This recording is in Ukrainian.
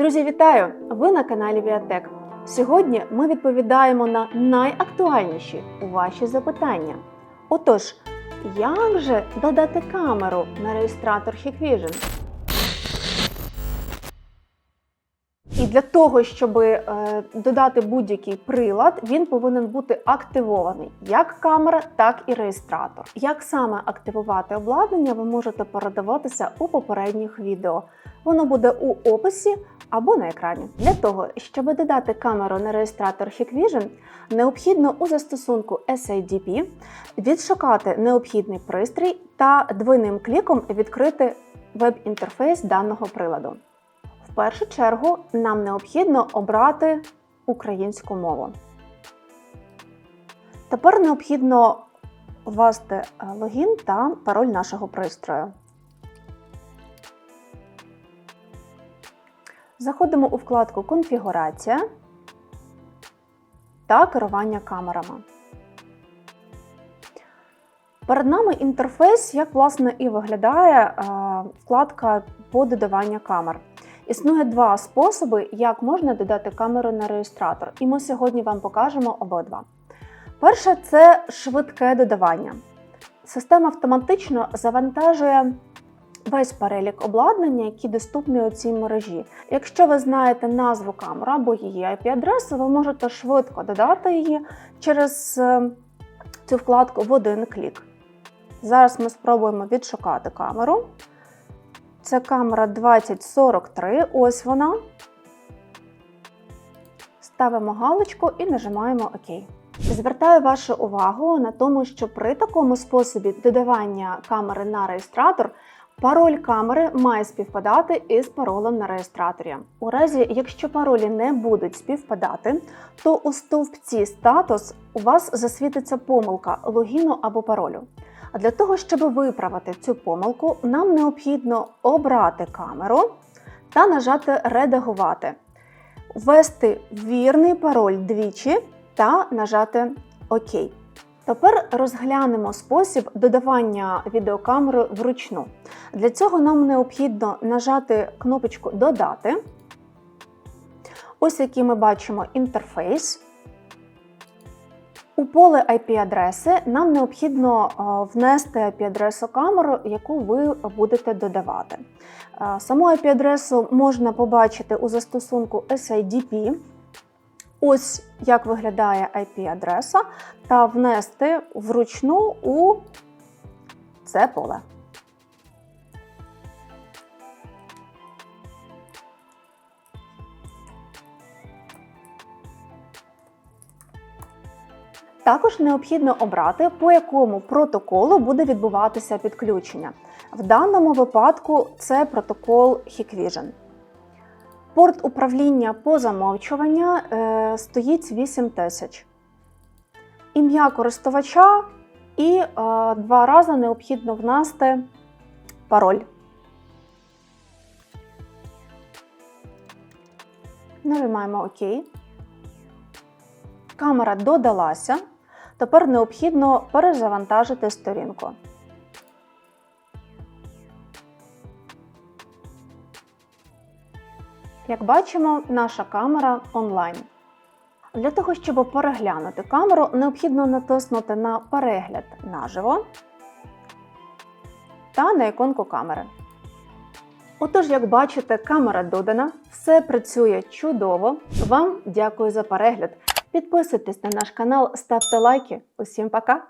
Друзі, вітаю! Ви на каналі Віатек. Сьогодні ми відповідаємо на найактуальніші ваші запитання. Отож, як же додати камеру на реєстратор Hikvision? І для того, щоб е, додати будь-який прилад, він повинен бути активований як камера, так і реєстратор. Як саме активувати обладнання, ви можете передивитися у попередніх відео. Воно буде у описі або на екрані. Для того, щоб додати камеру на реєстратор Hikvision, необхідно у застосунку SIDP відшукати необхідний пристрій та двойним кліком відкрити веб-інтерфейс даного приладу. В першу чергу нам необхідно обрати українську мову. Тепер необхідно ввести е, логін та пароль нашого пристрою. Заходимо у вкладку Конфігурація та керування камерами. Перед нами інтерфейс, як власне і виглядає е, вкладка по додаванню камер. Існує два способи, як можна додати камеру на реєстратор, і ми сьогодні вам покажемо обидва. Перше це швидке додавання. Система автоматично завантажує весь перелік обладнання, які доступні у цій мережі. Якщо ви знаєте назву камери або її IP-адресу, ви можете швидко додати її через е, цю вкладку в один клік. Зараз ми спробуємо відшукати камеру. Це камера 2043, ось вона. Ставимо галочку і нажимаємо ОК. Звертаю вашу увагу на тому, що при такому способі додавання камери на реєстратор пароль камери має співпадати із паролем на реєстраторі. У разі, якщо паролі не будуть співпадати, то у стовпці статус у вас засвітиться помилка логіну або паролю. А для того, щоб виправити цю помилку, нам необхідно обрати камеру та нажати Редагувати, ввести вірний пароль двічі та нажати ОК. Тепер розглянемо спосіб додавання відеокамери вручну. Для цього нам необхідно нажати кнопочку Додати. Ось який ми бачимо інтерфейс. У поле IP-адреси нам необхідно внести IP-адресу камери, яку ви будете додавати. Саму IP-адресу можна побачити у застосунку SIDP. Ось як виглядає IP-адреса, та внести вручну у це поле. Також необхідно обрати, по якому протоколу буде відбуватися підключення. В даному випадку це протокол Hikvision. Порт управління по замовчування е, стоїть 8000. Ім'я користувача і е, два рази необхідно внести пароль. Нажимаємо ОК. Камера додалася. Тепер необхідно перезавантажити сторінку. Як бачимо, наша камера онлайн. Для того, щоб переглянути камеру, необхідно натиснути на Перегляд наживо та на іконку камери. Отож, як бачите, камера додана, все працює чудово. Вам дякую за перегляд. Підписуйтесь на наш канал, ставте лайки. Усім пока!